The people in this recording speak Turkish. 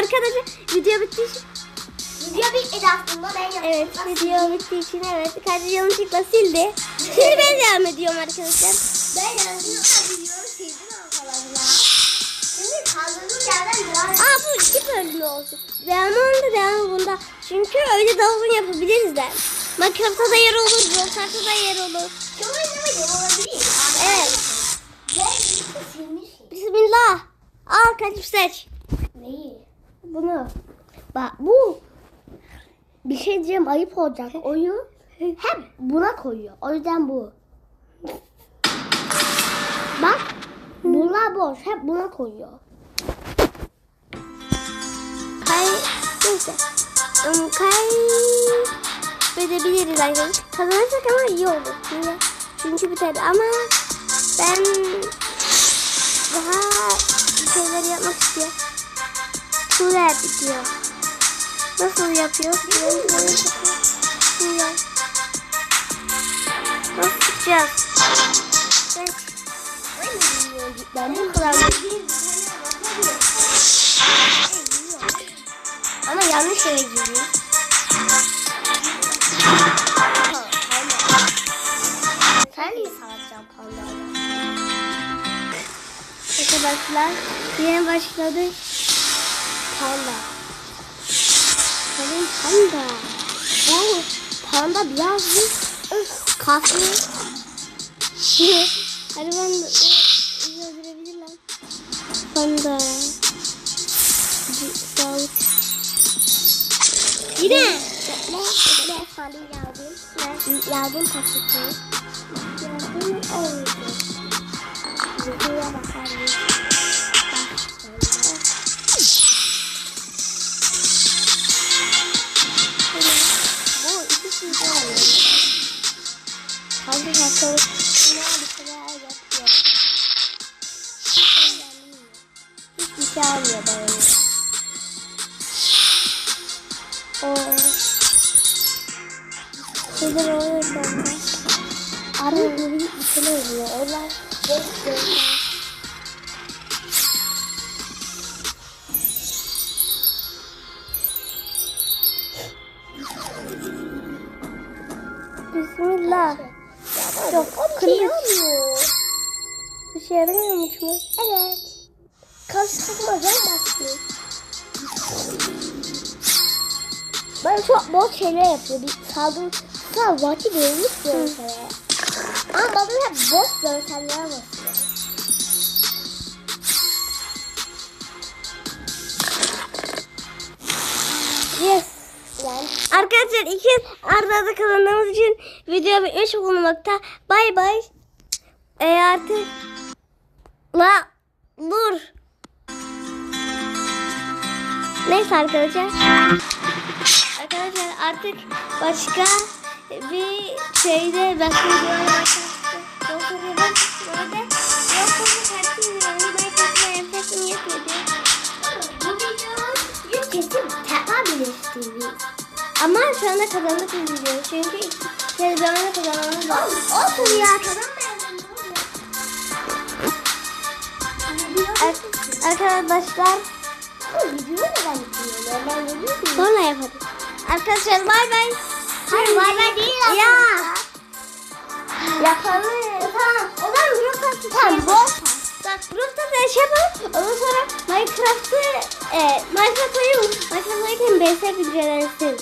arkadaşlar video için Video bitmedi aslında ben evet video bittiği için evet kaç yanlışlıkla sildi. Şimdi ben devam ediyorum arkadaşlar. Ben yanlışlıkla videoyu sildim arkadaşlar. Şimdi kaldığımız yerden devam Aa bu iki bölümlü olsun. Devamı onda devamı bunda. Çünkü öyle dalgın yapabiliriz de. Minecraft'ta da yer olur, Roblox'ta da yer olur. Oyunu video olabilir. Evet. Ben. Bismillah. Al kaçıp seç. Neyi? Bunu. Bak bu bir şey diyeceğim ayıp olacak. Oyu hep buna koyuyor. O yüzden bu. Bak bunlar boş. Hep buna koyuyor. Kay neyse. Um, kay edebiliriz arkadaşlar. Kazanırsak ama iyi olur. Niye? Çünkü biter ama ben daha şeyler yapmak istiyorum. Şuraya bitiyor. Nasıl yapıyor? Şuraya. Nasıl? Evet. Ben bu kadar Ama yanlış yere giriyor. Sen niye savaşacaksın pandayla? Arkadaşlar yine başladı. Panda. Benim panda. Bu panda biraz bir öf. Hadi ben de öldürebilirler. Panda. Bir Sağlık. Yine. Ne? Ne? Salı yardım. Ne? Yardım paketi. Yardım oldu. Videoya bakarız. Bu Hangi bakalım? Ne bir şeyler yapıyor. Hiçbir şey almıyor bana. Şeyler oluyor bende. Arı gibi bir şeyler oluyor. Onlar Bismillah. Çok kılıç. Bir şey yaramıyormuş mu? Evet. Karıştırmadan başlıyor. Ben çok bol şeyler yapıyor. Bir saldım. Sağ vakit verilmiş görsele. Ama babam hep boş görseller basıyor. Arkadaşlar iki arda kazandığımız için video bitmiş bulunmakta. Bay bay. E artık la dur. Neyse arkadaşlar. Arkadaşlar artık başka bir şeyde başka bir videoya bu videonun yüz kesim tekrar birleştirdik. Ama şu anda kazandık video. Çünkü televizyonda kazanmamız lazım. Olsun ya Arkadaşlar sonra yaparız. Arkadaşlar bay bay. Hayır bay bay değil aslında. Ya. Yapalım. Tamam. O zaman Stars'ı Tamam, şey bol yapalım. Bak Brawl Stars'ı şey yapalım. Ondan sonra Minecraft'ı e, Minecraft oynayalım. Minecraft oynarken BS bilgilensin. Olur.